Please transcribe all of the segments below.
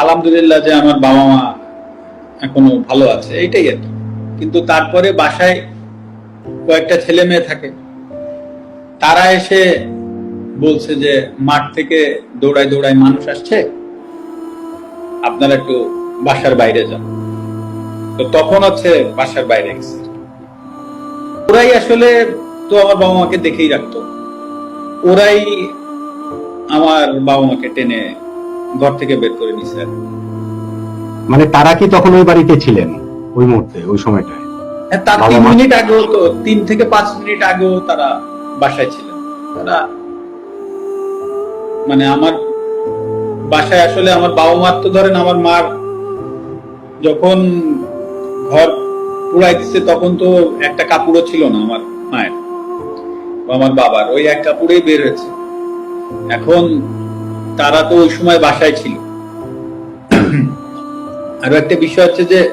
আলহামদুলিল্লাহ যে আমার বাবা মা এখনও ভালো আছে, এইটাই আর কি। কিন্তু তারপরে বাসায় কয়েকটা ছেলে মেয়ে থাকে, তারা এসে বলছে যে, মাঠ থেকে দৌড়ায় দৌড়ায় মানুষ আসছে, আপনারা একটু বাসার বাইরে যান। তো তখন হচ্ছে বাসার বাইরে গেছে। ওরাই আসলে তো আমার বাবা মাকে দেখেই রাখতো। ওরাই আমার বাবা মাকে টেনে ঘর থেকে বের করে নিছে। মানে তারা কি তখন ওই বাড়িতে ছিলেন? ওই মুহূর্তে ওই সময়টায়? হ্যাঁ, তার তিন মিনিট আগেও তো তিন থেকে পাঁচ মিনিট আগেও তারা বাসায় ছিলেন। তারা মানে আমার বাসায় আসলে আমার বাবা মার তো ধরেন আমার মার যখন ঘর পুরাই দিচ্ছে তখন তো একটা কাপড়ও ছিল না আমার মায়ের আমার বাবার। ওই এক কাপড়েই বের হয়েছে। এখন তারা তো ওই সময় বাসায় ছিল। আরও একটা বিষয় হচ্ছে যে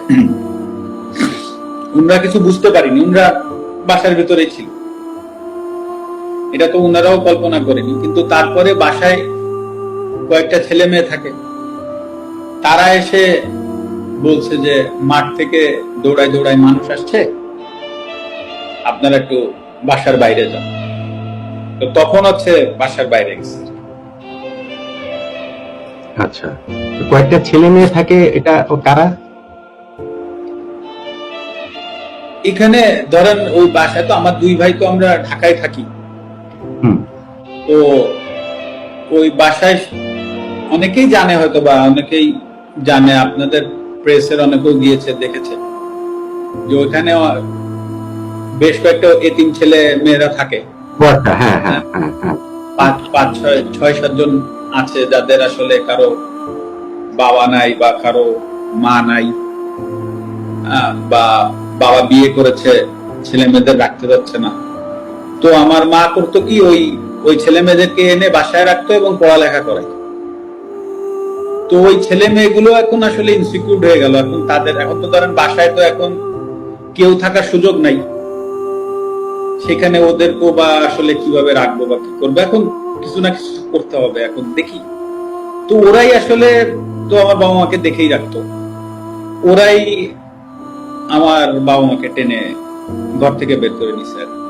উনরা কিছু বুঝতে পারিনি। উনরা বাসার ভিতরেই ছিল। এটা তো উনারাও কল্পনা করেনি। কিন্তু তারপরে বাসায় কয়েকটা ছেলে মেয়ে থাকে। তারা এসে বলছে যে, মাঠ থেকে দৌড়ায় দৌড়ায় মানুষ আসছে। আপনারা একটু বাসার বাইরে যান। তো তখন হচ্ছে বাসার বাইরে গেছে। আচ্ছা। কয়েকটা ছেলে মেয়ে থাকে এটা কারা? এখানে ধরেন ওই বাসায় তো আমার দুই ভাই তো আমরা ঢাকায় থাকি। তো ওই বাসায় অনেকেই জানে হয়তো বা অনেকেই জানে আপনাদের প্রেসের অনেকেও গিয়েছে দেখেছে। যে ওইখানে বেশ কয়েকটা এতিম ছেলে মেয়েরা থাকে। হ্যাঁ হ্যাঁ হ্যাঁ হ্যাঁ। পাঁচ পাঁচ ছয় ছয় সাতজন আছে যাদের আসলে কারও বাবা নাই বা কারও মা নাই বা বাবা বিয়ে করেছে, ছেলে মেয়েদের রাখতে যাচ্ছে না। তো আমার মা করতো কি, ওই ওই ছেলে মেয়েদেরকে এনে বাসায় রাখতো এবং পড়ালেখা করাই তো ওই ছেলে মেয়েগুলো এখন আসলে ইনসিকিউর হয়ে গেল। এখন তাদের, এখন তো ধরেন বাসায় তো এখন কেউ থাকার সুযোগ নাই। সেখানে ওদেরকেও বা আসলে কীভাবে রাখব বা কি করব? এখন কিছু না কিছু করতে হবে, এখন দেখি। তো ওরাই আসলে তো আমার বাবা মাকে দেখেই রাখতো। ওরাই আমার বাবা মাকে টেনে ঘর থেকে বের করে নিছে আর।